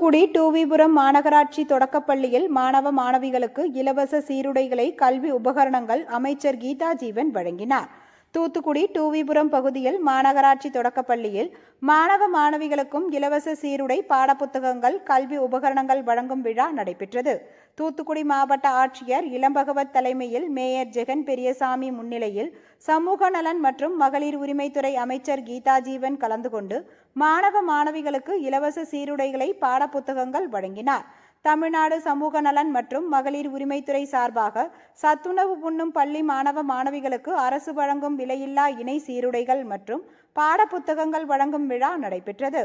தூத்துக்குடி டூவிபுரம் மாநகராட்சி தொடக்கப்பள்ளியில் மாணவ மாணவிகளுக்கு இலவச சீருடைகளை கல்வி உபகரணங்கள் அமைச்சர் கீதா ஜீவன் வழங்கினார். தூத்துக்குடி டூவிபுரம் பகுதியில் மாநகராட்சி தொடக்கப்பள்ளியில் மாணவ மாணவிகளுக்கும் இலவச சீருடை பாடப்புத்தகங்கள் கல்வி உபகரணங்கள் வழங்கும் விழா நடைபெற்றது. தூத்துக்குடி மாவட்ட ஆட்சியர் இளம்பகவத் தலைமையில் மேயர் ஜெகன் பெரியசாமி முன்னிலையில் சமூக நலன் மற்றும் மகளிர் உரிமைத்துறை அமைச்சர் கீதா ஜீவன் கலந்து கொண்டு மாணவ மாணவிகளுக்கு இலவச சீருடைகளை பாடப்புத்தகங்கள் வழங்கினார். தமிழ்நாடு சமூக நலன் மற்றும் மகளிர் உரிமைத்துறை சார்பாக சத்துணவு உண்ணும் பள்ளி மாணவ மாணவிகளுக்கு அரசு வழங்கும் விலையில்லா இணை சீருடைகள் மற்றும் பாடப்புத்தகங்கள் வழங்கும் விழா நடைபெற்றது.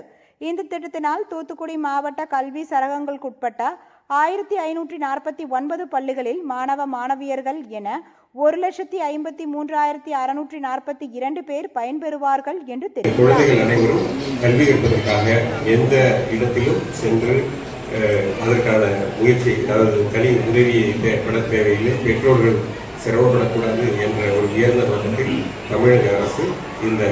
இந்த திட்டத்தினால் தூத்துக்குடி மாவட்ட கல்வி சரகங்களுக்குட்பட்ட ஆயிரத்தி ஐநூற்றி நாற்பத்தி ஒன்பது பள்ளிகளில் மாணவ மாணவியர்கள் என ஒரு லட்சத்தி ஐம்பத்தி மூன்றாயிரத்தி அறுநூற்றி நாற்பத்தி இரண்டு பேர் பயன்பெறுவார்கள் என்று தெரிவித்தார். குழந்தைகள் அனைவரும் கல்வி கற்பதற்காக எந்த இடத்திலும் சென்று அதற்கான முயற்சி அதாவது தனி உதவியை தேவைப்பட தேவையில்லை. பெற்றோர்கள் சிரமப்படக்கூடாது என்ற ஒரு உயர்ந்த நோக்கத்தில் தமிழக அரசு இந்த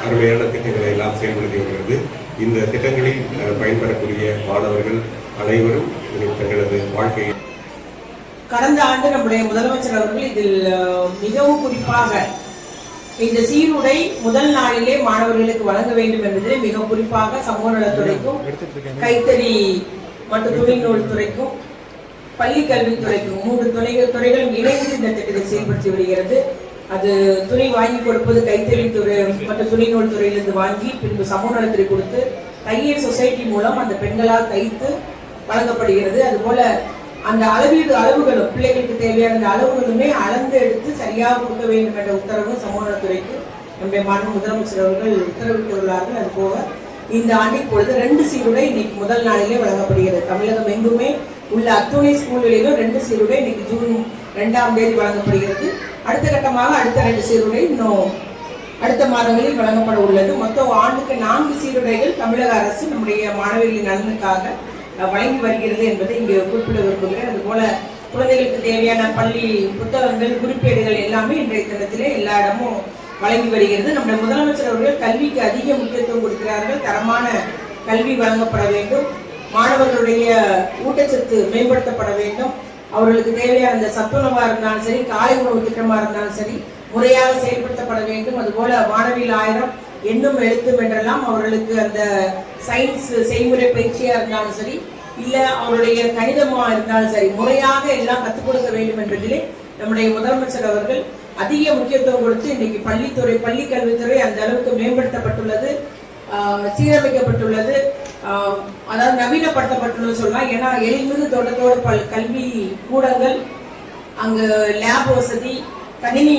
அருமையான திட்டங்களை எல்லாம் செயல்படுத்தி வருகிறது இந்த திட்டங்களில் பயன்பெறக்கூடிய மாணவர்கள் அனைவரும் தங்களது வாழ்க்கையை கடந்த ஆண்டு நம்முடைய முதலமைச்சர் அவர்கள் இதில் மிகவும் குறிப்பாக இந்த சீருடை முதல் நாளிலே மாணவர்களுக்கு வழங்க வேண்டும் என்பதில் மிக குறிப்பாக சமூக நலத்துறைக்கும் கைத்தறி மற்றும் தொழில்நூல் துறைக்கும் பள்ளி கல்வித்துறைக்கும் மூன்று துறைகள் துறைகளும் இணைந்து இந்த திட்டத்தை செயல்படுத்தி வருகிறது. அது துணி வாங்கி கொடுப்பது கைத்தறி துறை மற்ற துணி நூல் துறையிலிருந்து வாங்கி பின்பு சமூக நலத்துறை கொடுத்து தையல் சொசைட்டி மூலம் அந்த பெண்களால் தைத்து வழங்கப்படுகிறது. அதுபோல அந்த அளவீடு அளவுகளும் பிள்ளைகளுக்கு தேவையான அந்த அளவுகளுமே அளந்து எடுத்து சரியாக கொடுக்க வேண்டும் என்ற உத்தரவு சமூக நலத்துறைக்கு நம்முடைய மாநில முதலமைச்சர் அவர்கள் உத்தரவிட்டுள்ளார்கள் அது போக இந்த ஆண்டு பொழுது ரெண்டு சீருடை இன்னைக்கு முதல் நாளிலே வழங்கப்படுகிறது. தமிழகம் எங்குமே உள்ள அத்துணை ஸ்கூல்களிலும் ரெண்டு சீருடை இன்னைக்கு ஜூன் ரெண்டாம் தேதி வழங்கப்படுகிறது. அடுத்த கட்டமாக அடுத்த ரெண்டு சீருடை இன்னும் அடுத்த மாதங்களில் வழங்கப்பட உள்ளது. மொத்தம் ஆண்டுக்கு நான்கு சீருடைகள் தமிழக அரசு நம்முடைய மாணவர்களின் நலனுக்காக வழங்கி வருகிறது என்பதை இங்கே குறிப்பிட விரும்புகிறேன். அதுபோல குழந்தைகளுக்கு தேவையான பள்ளி புத்தகங்கள் குறிப்பேடுகள் எல்லாமே இன்றைய தினத்திலே எல்லா இடமும் வழங்கி வருகிறது. நம்முடைய முதலமைச்சர் அவர்கள் கல்விக்கு அதிக முக்கியத்துவம் கொடுக்கிறார்கள். தரமான கல்வி வழங்கப்பட வேண்டும். மாணவர்களுடைய ஊட்டச்சத்து மேம்படுத்தப்பட வேண்டும். அவர்களுக்கு தேவையான அந்த சத்துணவா இருந்தாலும் சரி காலை உணவு திட்டமாக இருந்தாலும் சரி முறையாக செயல்படுத்தப்பட வேண்டும். அதுபோல வானவில் ஆயிரம் எண்ணும் எழுத்தும் என்றெல்லாம் அவர்களுக்கு அந்த சயின்ஸ் செய்முறை பயிற்சியா இருந்தாலும் சரி இல்ல அவருடைய கணிதமா இருந்தாலும் சரி முறையாக எல்லாம் கற்றுக் கொடுக்க வேண்டும் என்பதிலே நம்முடைய முதலமைச்சர் அவர்கள் அதிக முக்கியத்துவம் கொடுத்து இன்னைக்கு பள்ளித்துறை பள்ளி கல்வித்துறை அந்த அளவுக்கு மேம்படுத்தப்பட்டுள்ளது சீரமைக்கப்பட்டுள்ளது. அதாவது நவீனப்படுத்தப்பட்டுன்னு சொல்லலாம் ஏன்னா எளிமிகு தோட்டத்தோடு பல் கல்வி கூடங்கள் அங்கு லேப் வசதி கணினி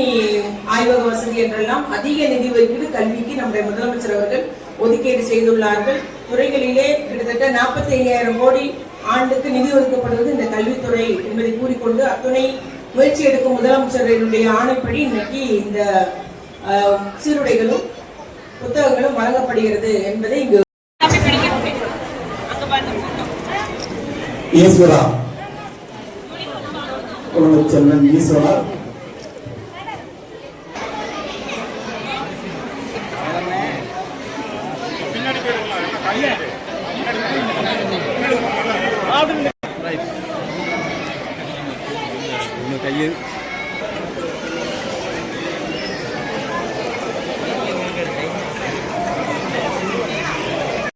ஆய்வக வசதி என்றெல்லாம் அதிக நிதி ஒதுக்கீடு கல்விக்கு நம்முடைய முதலமைச்சர் அவர்கள் ஒதுக்கீடு செய்துள்ளார்கள். துறைகளிலே கிட்டத்தட்ட நாற்பத்தி ஐயாயிரம் கோடி ஆண்டுக்கு நிதி ஒதுக்கப்படுவது இந்த கல்வித்துறை என்பதை கூறிக்கொண்டு அத்துணை முயற்சி எடுக்கும் முதலமைச்சருடைய ஆணைப்படி இன்னைக்கு இந்த ஆஹ், சீருடைகளும் புத்தகங்களும் வழங்கப்படுகிறது என்பதை இங்கு ஈஸ்வரா. செல்வன் ஈஸ்வரா. கையை